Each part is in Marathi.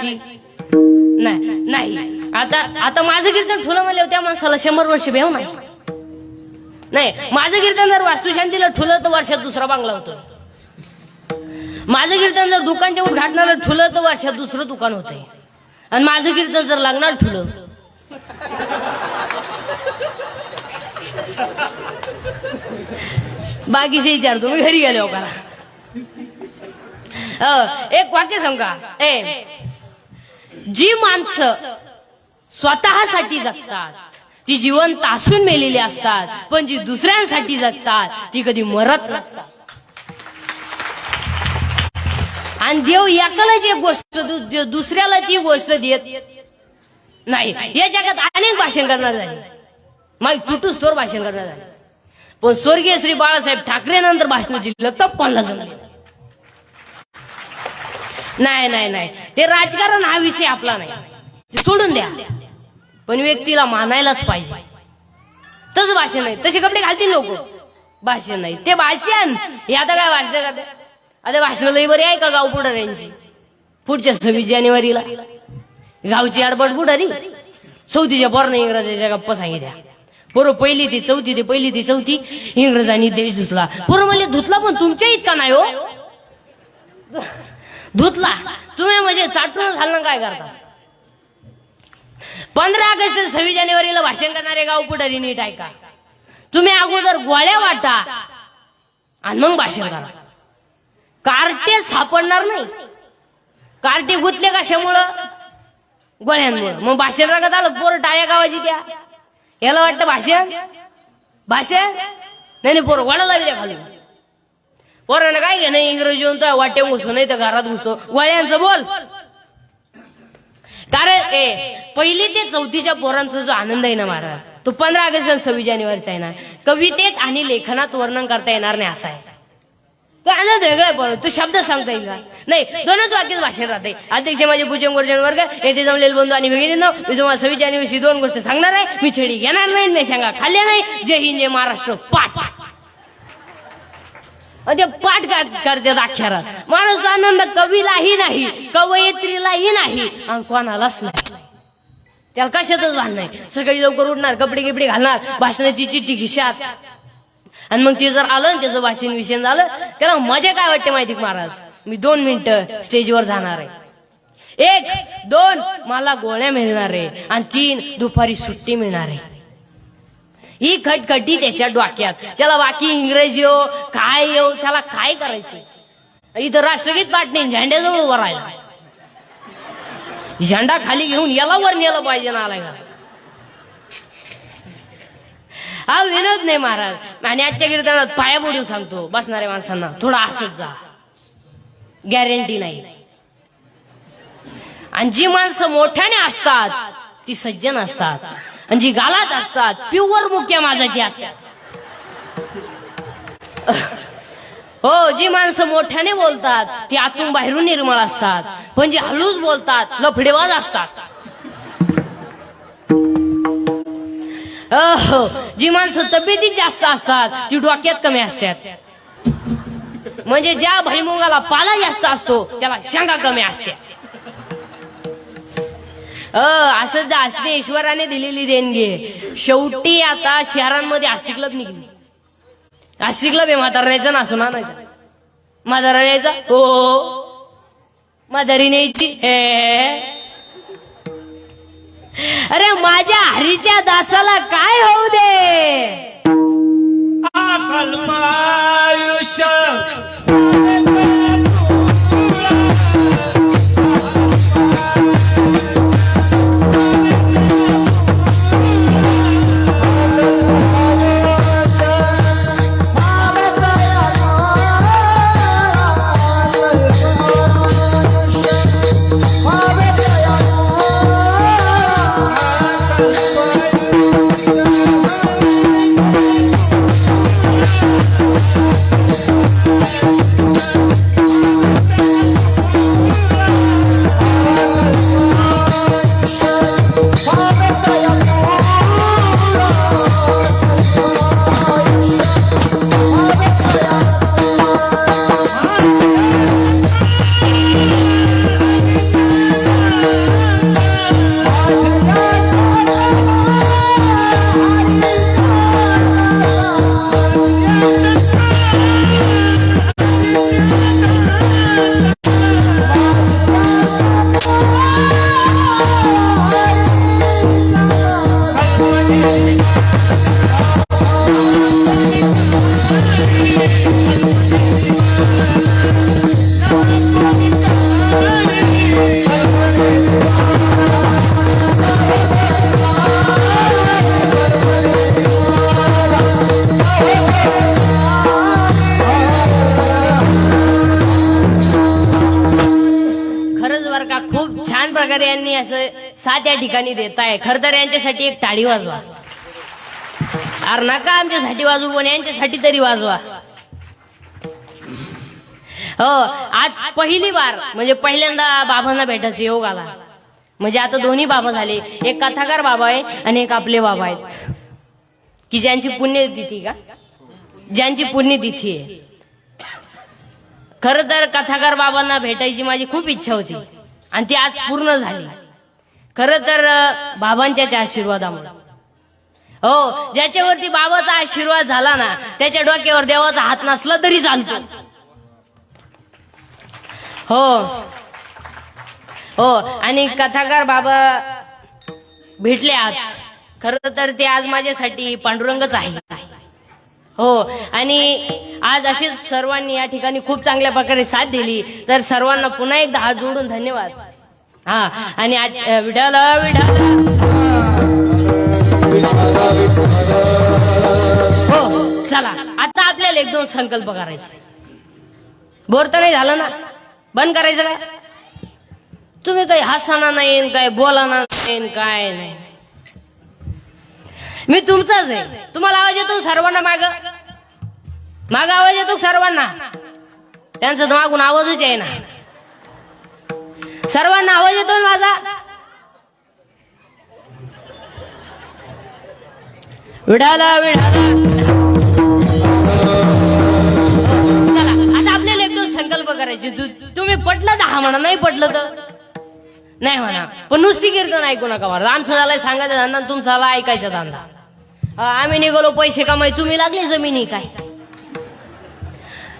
करायची नाही नाही. आता आता माझं कीर्तन ठुलं म्हणले त्या माणसाला शंभर वर्ष भेव नाही. नाही माझं कीर्तन जर वास्तुशांतीला ठुलं तर वर्षात दुसरा बांगला होतो माझं कीर्तन जर दुकानच्या उद्घाटनाला ठुलं तर वर्षात दुसरं दुकान होतंय. आणि माझं कीर्तन जर लागणार ठुलं. बाकीचे विचारतो मी घरी गेलो हो का? एक वाक्य सांगा ए जी माणसं स्वतःसाठी जगतात ती जिवंत असून मेलेली असतात पण जी दुसऱ्यांसाठी जगतात ती कधी मरत नसतात. आणि देव एकालाच एक गोष्ट दुसऱ्याला ती गोष्ट देत नाही. या जगात अनेक भाषण करणार झाले मग तुटूच तोर भाषण करणार झाले पण स्वर्गीय श्री बाळासाहेब ठाकरे नंतर भाषणाची लतप कोणाला जमली? नाही नाही नाही. ते राजकारण हा विषय आपला नाही. ते सोडून द्या. पण व्यक्तीला मानायलाच पाहिजे. तसं भाषण नाही. तसे कपडे घालतील लोक. भाषण नाही. ते भाषण. हे आता काय भाषण करते? आता भाषण लई बरी आहे का गाव पुढाऱ्यांची? पुढच्या सव्वीस जानेवारीला. गावची आडबड पुढारी. चौथीच्या पोरण इंग्रजाच्या गप्पा सांगितल्या. पोरं पहिली ते चौथी ते पहिली ते चौथी. इंग्रजांनी देश धुतला. पोरं म्हणजे धुतला पण तुमच्या इतका नाही हो. धुतला. तुम्ही म्हणजे चाटून घालणं काय करता? पंधरा ऑगस्ट ते सव्वीस जानेवारीला भाषण करणारे गाव पुढारी नीट ऐका. तुम्ही अगोदर गोळ्या वाटा आणि मग भाषण करा. कार्टे सापडणार नाही. कार्टे गुतले कशामुळं? गोळ्यांमुळं. मग भाषण रंगत आलं पोर टाळ्या गावाची त्या. याला वाटतं भाषण? भाषण? नाही नाही पोरं गोळा लागल्या खाली. पोरानं काय घे नाही इंग्रजी म्हणतोय वाटे घुसू नाही तर घरात घुसो. वळ्यांचं बोल. कारण ए पहिली ते चौथीच्या पोरांचा जो आनंद आहे ना महाराज तो पंधरा ऑगस्ट आणि सव्वीस जानेवारीचा आहे ना कवितेत आणि लेखनात वर्णन करता येणार नाही असा आहे. तो आनंद वेगळा आहे पण तो शब्द सांगता येईल का? नाही दोनच वाक्यात भाषण राहते. अध्यक्ष माझे भुजंग गुरुजन वर्ग येथे जमलेले बंधू आणि भगिनींनो मी तुम्हाला सव्वीस जानेवारीची दोन गोष्ट सांगणार आहे. मी छेडी घेणार नाही मी सांगा खाल्ले नाही. जय हिंद जय महाराष्ट्र पाठ. आणि ते पाठ कर- करतात अक्षरात. माणूस आनंद कवीलाही नाही कवयित्रीलाही नाही आणि कोणालाच नाही. त्याला कशातच भान नाही. सकाळी लवकर उठणार कपडे गिपडे घालणार भाषणाची चिठ्ठी खिशात आणि मग ते जर आलं त्याचं भाषण विषय झालं त्याला मजा काय वाटते माहिती महाराज? मी दोन मिनिटं स्टेजवर जाणार आहे. एक दोन मला गोळ्या मिळणार आहे. आणि तीन दुपारी सुट्टी मिळणार आहे. ही खटखटी त्याच्या डोक्यात. त्याला बाकी इंग्रजी हो काय येऊ त्याला काय करायचं? इथं राष्ट्रगीत पाटणे झेंड्याजवळ उभं राहिला. झेंडा खाली घेऊन याला वर नेलं पाहिजे ना आलाय. का हा विनोद नाही महाराज. आणि आजच्या कीर्तनात पायाबोडी सांगतो बसणाऱ्या माणसांना. थोडा असच जा. गॅरंटी नाही. आणि जी माणसं मोठ्याने असतात ती सज्जन असतात. आणि जी गालात असतात प्युअर मुक्या माझाची असतात. हो जी माणसं मोठ्याने बोलतात ती आतून बाहेरून निर्मळ असतात. पण जी हळूच बोलतात लफडेवाज असतात. जी माणसं तब्येतीत जास्त असतात ती डोक्यात कमी असतात. म्हणजे ज्या भैमुगाला पाला जास्त असतो त्याला शेंगा कमी असते. अ असं जा ईश्वराने दिलेली देणगी शेवटी आता शहरांमध्ये आशिक क्लब निघली. आशिक क्लब आहे म्हातारण्याचं ना सुना नाही म्हातारा न्यायचा? हो. म्हातारी न्यायची? हे. अरे माझ्या हरीच्या दासाला काय होऊ दे? सागर यांनी असं सात या ठिकाणी देत आहे. खर तर यांच्यासाठी एक टाळी वाजवा. अरे नका आमच्यासाठी वाजवू पण यांच्यासाठी तरी वाजवा. हो आज पहिली बार म्हणजे पहिल्यांदा बाबांना भेटायचा योग आला. म्हणजे आता दोन्ही बाबा झाले. एक कथाकार बाबा आहे आणि एक आपले बाबा आहेत. की ज्यांची पुण्यतिथी का? ज्यांची पुण्यतिथी आहे. खर तर कथाकार बाबांना भेटायची माझी खूप इच्छा होती. आणि ती आज पूर्ण झाली. खर तर बाबांच्या आशीर्वादामुळे. हो ज्याच्यावरती बाबाचा आशीर्वाद झाला ना त्याच्या डोक्यावर देवाचा हात नसला तरी चालतो. हो. हो आणि कथाकार बाबा भेटले आज. खर तर ते आज माझ्यासाठी पांडुरंगच आहे. हो आणि आज अशीच सर्वांनी या ठिकाणी खूप चांगल्या प्रकारे साथ दिली. तर सर्वांना पुन्हा एकदा हात जोडून धन्यवाद. हा आणि आज अ, विठाल हो चला आता आपल्याला एक दोन संकल्प करायचे. बोर तर नाही झालं ना? बंद करायचं काय तुम्ही काही हसाना नाही काय बोलाना नाही काय नाही. मी तुमचाच आहे. तुम्हाला आवाज येतो सर्वांना माग? माग आवाज येतो सर्वांना? त्यांचा तर मागून आवाजच आहे ना सर्वांना आवाज येतो ना माझा? विडाला विडाला. आता आपल्याला एक दोन संकल्प करायचे. तुम्ही पटलं तर हा म्हणा नाही पटलं तर? नाही म्हणा. पण नुसती कीर्तन ऐकू नका मला. आमचं झालंय सांगायचं धंदा तुमचा झाला ऐकायचा धंदा. आम्ही निघालो पैसे कमाई तुम्ही लागले जमिनी काय?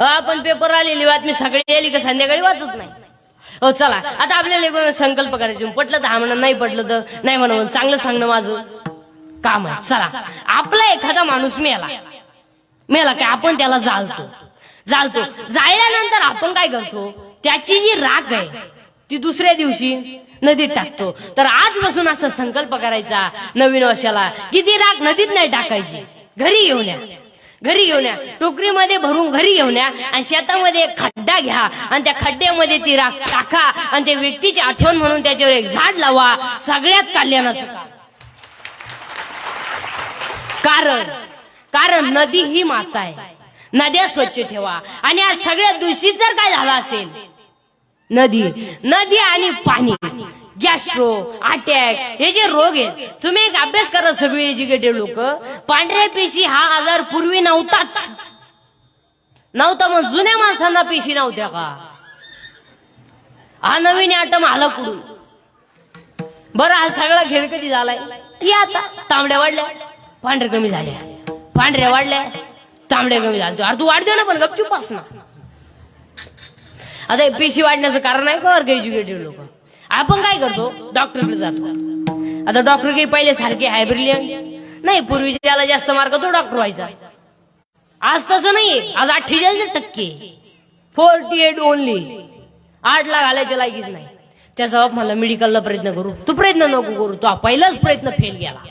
आपण पेपर आलेली बातमी सगळी आली का संध्याकाळी वाचत नाही? हो चला आता आपल्याला संकल्प करायचे पटलं तर हा म्हणा नाही पटलं तर नाही म्हणा म्हणून चांगलं सांगणं माझं. काम आहे. चला आपला एखादा माणूस मेला. मेला काय आपण त्याला जाळतो. जाळतो. जाळल्यानंतर आपण काय करतो? त्याची जी राख आहे. ती दुसऱ्या दिवशी नदीत टाकतो. तर आजपासून असा संकल्प करायचा नवीन वर्षाला किती राग राख नदीत नाही टाकायची. घरी घेऊन या. घरी घेऊन या. टोकरीमध्ये भरून घरी घेऊन या आणि शेतामध्ये एक खड्डा घ्या आणि त्या खड्ड्यामध्ये ती राख टाका आणि त्या व्यक्तीची आठवण म्हणून त्याच्यावर एक झाड लावा. सगळ्यात कल्याणाचं कारण कारण नदी ही माता आहे. नद्या स्वच्छ ठेवा. आणि आज सगळ्यात दिवशी जर काय झालं असेल नदी नदी आणि पाणी गॅस्ट्रो अटॅक हे जे रोग आहेत तुम्ही एक अभ्यास करा सगळे एज्युकेटेड लोक. पांढऱ्या पेशी हा आजार पूर्वी नव्हताच. नव्हता मग जुन्या माणसांना पेशी नव्हत्या का? हा नवीन आटम आला कुठून? बरं हा सगळा खेळ कधी झालाय? की आता? तांबड्या वाढल्या पांढऱ्या कमी झाल्या. पांढऱ्या वाढल्या तांबड्या कमी झाल्या. अरे तू वाढ ना पण गपचूप असणार आता पेशी वाढण्याचं कारण आहे का वर्ग एज्युकेटेड लोक? आपण काय करतो? डॉक्टरकडे जातो. आता डॉक्टर काही पहिले सारखे हायब्रिलियन नाही पूर्वी ज्याला जास्त मार्क तो डॉक्टर व्हायचा. आज तसं नाही आज अठ्ठेचाळीस टक्के. फोर्टी एट ओनली आठ लाख घालायच्या लायकीच नाही. त्याचा बाप मला मेडिकलला प्रयत्न करू. तू प्रयत्न नको करू. तो पहिलाच प्रयत्न फेल गेला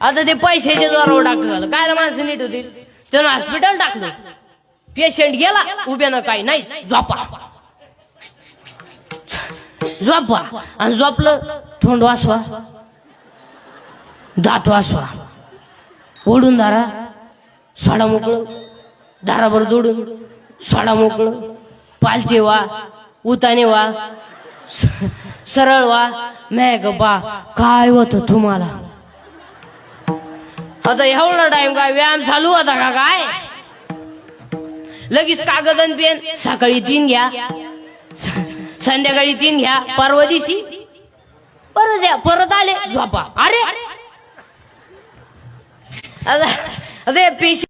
आता ते पैशाच्या द्वारा डॉक्टर झालं. काय माणसं नीट होतील? त्यानं हॉस्पिटल टाकलं. पेशंट गेला उभ्यानं काही नाही झोपा झोपा आणि झोपलं थोंड वासवा दात वासवा ओढून धारा सोडा मोकळं धाराभर दोडून सोडा मोकळं पालते वा उताने वा सरळ वा ग बा काय होत तुम्हाला आता एवढा टाइम काय व्यायाम चालू होता का काय लगेच कागद आणि पेन सकाळी तीन घ्या. संध्याकाळी तीन घ्या परवा दिवशी. परत या परत आले झोपा. अरे! अरे! पेशी